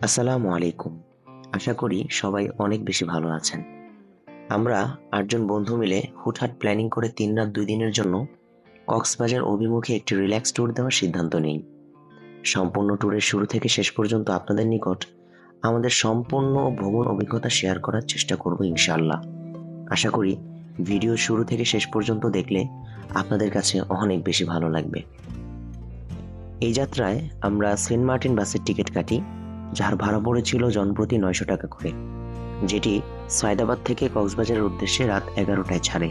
আসসালামু আলাইকুম। আশা করি সবাই অনেক বেশি ভালো আছেন। আমরা আটজন বন্ধু মিলে হুটহাট প্ল্যানিং করে তিন রাত দুই দিনের জন্য কক্সবাজার অভিমুখে একটি রিল্যাক্স ট্যুর দেওয়ার সিদ্ধান্ত নিই। সম্পূর্ণ ট্যুরের শুরু থেকে শেষ পর্যন্ত আপনাদের নিকট আমাদের সম্পূর্ণ ভ্রমণ অভিজ্ঞতা শেয়ার করার চেষ্টা করব ইনশাআল্লাহ। আশা করি ভিডিও শুরু থেকে শেষ পর্যন্ত দেখলে আপনাদের কাছে অনেক বেশি ভালো লাগবে। এই যাত্রায় আমরা সেন্ট মার্টিন বাসের টিকিট কাটি যার ভাড়া পড়েছিল জনপ্রতি নয়শো টাকা করে, যেটি সায়দাবাদ থেকে কক্সবাজারের উদ্দেশ্যে রাত এগারোটায় ছাড়ে।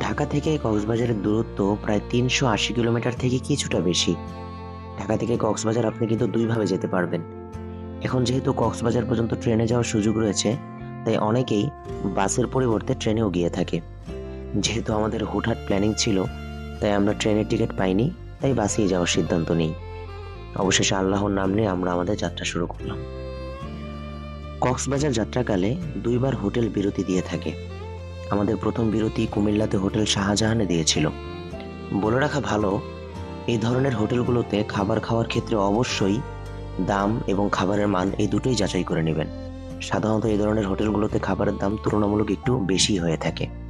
ঢাকা থেকে কক্সবাজারের দূরত্ব প্রায় তিনশো আশি কিলোমিটার থেকে কিছুটা বেশি। ঢাকা থেকে কক্সবাজার আপনি কিন্তু দুইভাবে যেতে পারবেন। এখন যেহেতু কক্সবাজার পর্যন্ত ট্রেনে যাওয়ার সুযোগ রয়েছে, তাই অনেকেই বাসের পরিবর্তে ট্রেনেও গিয়ে থাকে। যেহেতু আমাদের হুটহাট প্ল্যানিং ছিল, তাই আমরা ট্রেনের টিকিট পাইনি, তাই বাসেই যাওয়ার সিদ্ধান্ত নিই। অবশেষে আল্লাহর নাম নিয়ে আমরা আমাদের যাত্রা শুরু করলাম। কক্সবাজার যাত্রাকালে দুইবার হোটেল বিরতি দিয়ে থাকে। আমাদের প্রথম বিরতি কুমিল্লাতে হোটেল শাহজাহানে দিয়েছিল। বলে রাখা ভালো, এই ধরনের হোটেলগুলোতে খাবার খাওয়ার ক্ষেত্রে অবশ্যই দাম এবং খাবারের মান এই দুটোই যাচাই করে নেবেন। সাধারণত এই ধরনের হোটেলগুলোতে খাবারের দাম তুলনামূলক একটু বেশি হয়ে থাকে।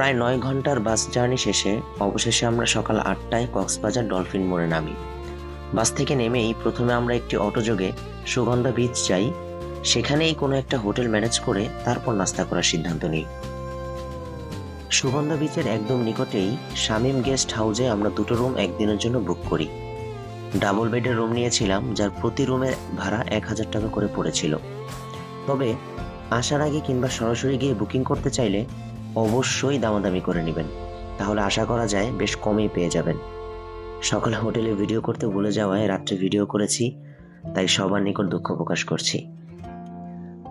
প্রায় নয় ঘণ্টার বাস জার্নি শেষে অবশেষে আমরা সকাল আটটায় কক্সবাজার ডলফিন মোড়ে নামি। বাস থেকে নেমেই প্রথমে আমরা একটি অটোযোগে সুগন্ধা বিচ যাই। সেখানেই কোনো একটা হোটেল ম্যানেজ করে তারপর নাস্তা করার সিদ্ধান্ত নিই। সুগন্ধা বিচের একদম নিকটেই শামীম গেস্ট হাউসে আমরা দুটো রুম একদিনের জন্য বুক করি। ডাবল বেডের রুম নিয়েছিলাম, যার প্রতি রুমের ভাড়া এক হাজার টাকা করে পড়েছিল। তবে আসার আগে কিংবা সরাসরি গিয়ে বুকিং করতে চাইলে অবশ্যই দামাদামি করে নেবেন। তাহলে আশা করা যায় বেশ কমই পেয়ে যাবেন। সকালে হোটেলে ভিডিও করতে ভুলে যাওয়ায় রাত্রে ভিডিও করেছি, তাই সবার নিকট দুঃখ প্রকাশ করছি।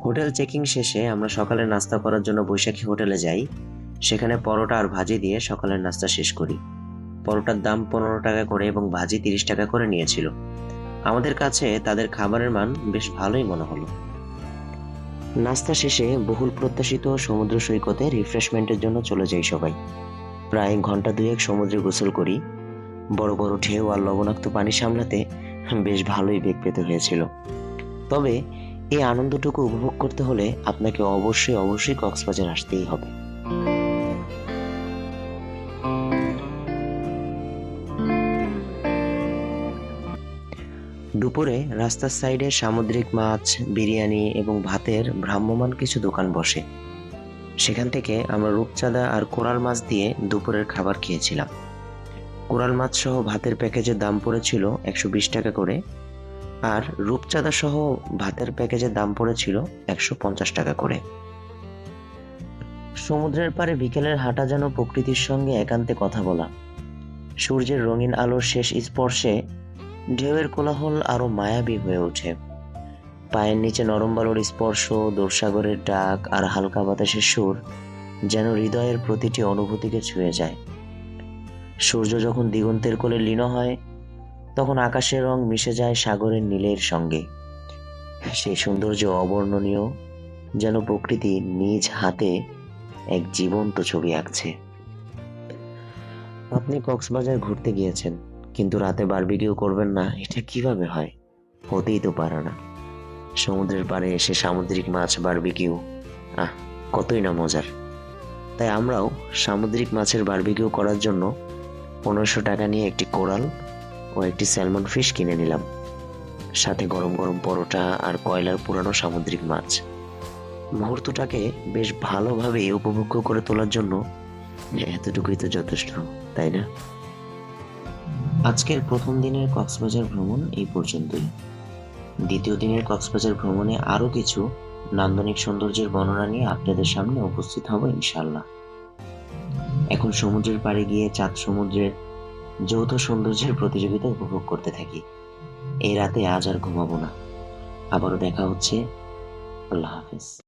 হোটেল চেকিং শেষে আমরা সকালে নাস্তা করার জন্য বৈশাখী হোটেলে যাই। সেখানে পরোটা আর ভাজি দিয়ে সকালের নাস্তা শেষ করি। পরোটার দাম পনেরো টাকা করে এবং ভাজি তিরিশ টাকা করে নিয়েছিল। আমাদের কাছে তাদের খাবারের মান বেশ ভালোই মনে হলো। নাস্তা শেষে বহুল প্রত্যাশিত সমুদ্র সৈকতে রিফ্রেশমেন্টের জন্য চলে যাই সবাই। প্রায় ঘণ্টা দুয়েক সমুদ্রে গোসল করি। বড় বড় ঢেউ আর লবণাক্ত পানি সামলাতে বেশ ভালোই বেগ পেতে হয়েছিল। তবে এই আনন্দটুকু উপভোগ করতে হলে আপনাকে অবশ্যই অবশ্যই কক্সবাজার আসতেই হবে। দুপুরে রাস্তার সাইডে সামুদ্রিক মাছ, বিরিয়ানি এবং ভাতের ভ্রাম্যমান কিছু দোকান বসে। সেখান থেকে আমরা রূপচাঁদা আর কোরাল মাছ দিয়ে দুপুরের খাবার খেয়েছিলাম। কোরাল মাছ সহ ভাতের প্যাকেজের দাম পড়েছিল একশো বিশ টাকা করে আর রূপচাঁদা সহ ভাতের প্যাকেজের দাম পড়েছিল একশো পঞ্চাশ টাকা করে। সমুদ্রের পারে বিকেলের হাঁটা যেন প্রকৃতির সঙ্গে একান্তে কথা বলা। সূর্যের রঙিন আলোর শেষ স্পর্শে ঢেউয়ের কোলাহল আরও মায়াবী হয়ে ওঠে। পায়ের নিচে নরম বালুর স্পর্শ দোরসাগরের ডাক আর হালকা বাতাসের সুর যেন হৃদয়ের প্রতিটি অনুভূতিকে ছুঁয়ে যায়। সূর্য যখন দিগন্তের কোলে লীন হয়, তখন আকাশের রং মিশে যায় সাগরের নীলের সঙ্গে। সেই সৌন্দর্য অবর্ণনীয় যেন প্রকৃতি নিজ হাতে এক জীবন্ত ছবি আঁকছে। আপনি কক্সবাজার ঘুরতে গিয়েছেন? কিন্তু রাতে বারবিকিউ করবেন না, এটা কীভাবে হয়? হতেই তো পারে না। সমুদ্রের পাড়ে এসে সামুদ্রিক মাছ বারবিকিউ আহ, কতই না মজার। তাই আমরাও সামুদ্রিক মাছের বারবিকিউ করার জন্য পনেরোশো টাকা নিয়ে একটি কোরাল ও একটি স্যালমন ফিশ কিনে নিলাম। সাথে গরম গরম পরোটা আর কয়লার পুরানো সামুদ্রিক মাছ। মুহূর্তটাকে বেশ ভালোভাবে উপভোগ্য করে তোলার জন্য এতটুকুই তো যথেষ্ট, তাই না? আজকের প্রথম দিনের কক্সবাজার ভ্রমণ এই পর্যন্তই। দ্বিতীয় দিনের কক্সবাজার ভ্রমণে আরও কিছু নান্দনিক সৌন্দর্যের বর্ণনা নিয়ে আপনাদের সামনে উপস্থিত হব ইনশাল্লাহ এখন সমুদ্রের পাড়ে গিয়ে চাঁদ সমুদ্রের যৌথ সৌন্দর্যের প্রতিযোগিতা উপভোগ করতে থাকি। এই রাতে আজ আর ঘুমাবো না। আবারও দেখা হচ্ছে। আল্লাহ হাফেজ।